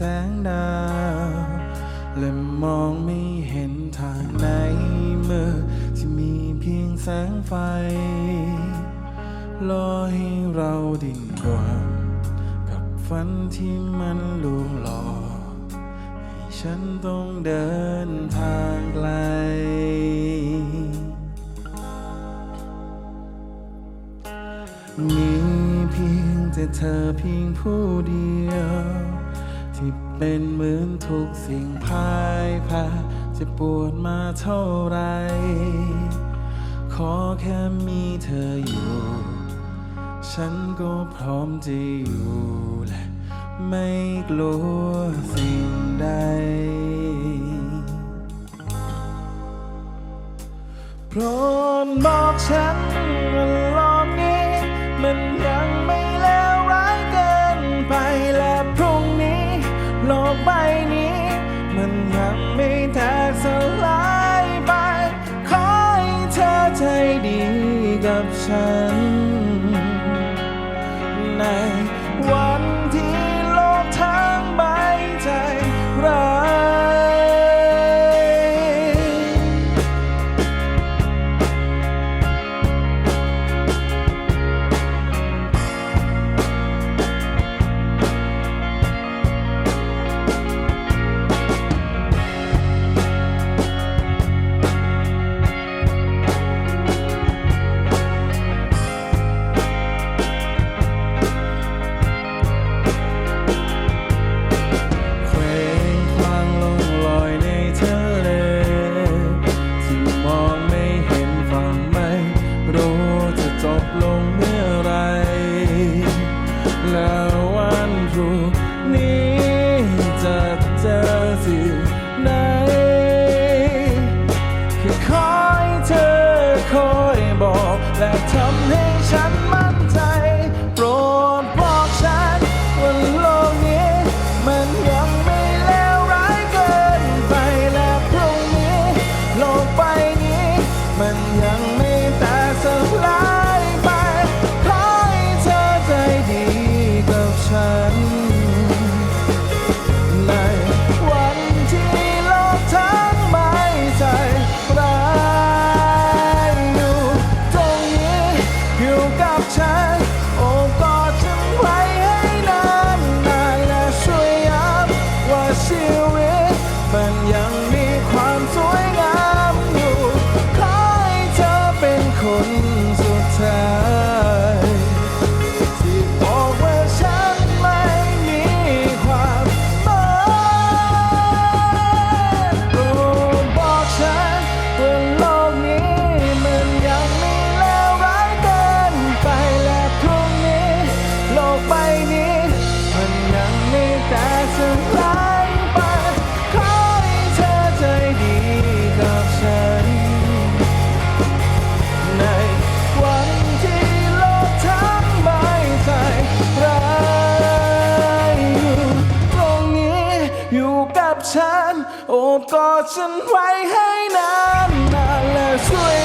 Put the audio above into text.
แสงดาวและมองไม่เห็นทางในมือที่มีเพียงแสงไฟรอให้เราดิ้นรนกับฝันที่มันลวงหลอกให้ฉันต้องเดินทางไกล มีเพียงแต่เธอเพียงผู้เดียว ที่เป็นเหมือนทุกสิ่งพายพาจะปวดมาเท่าไร ขอแค่มีเธออยู่ ฉันก็พร้อมจะอยู่และไม่กลัวสิ่งใดเพราะบอกฉัน ดีกับฉันใน ฉันไว้ให้นานนานและช่วย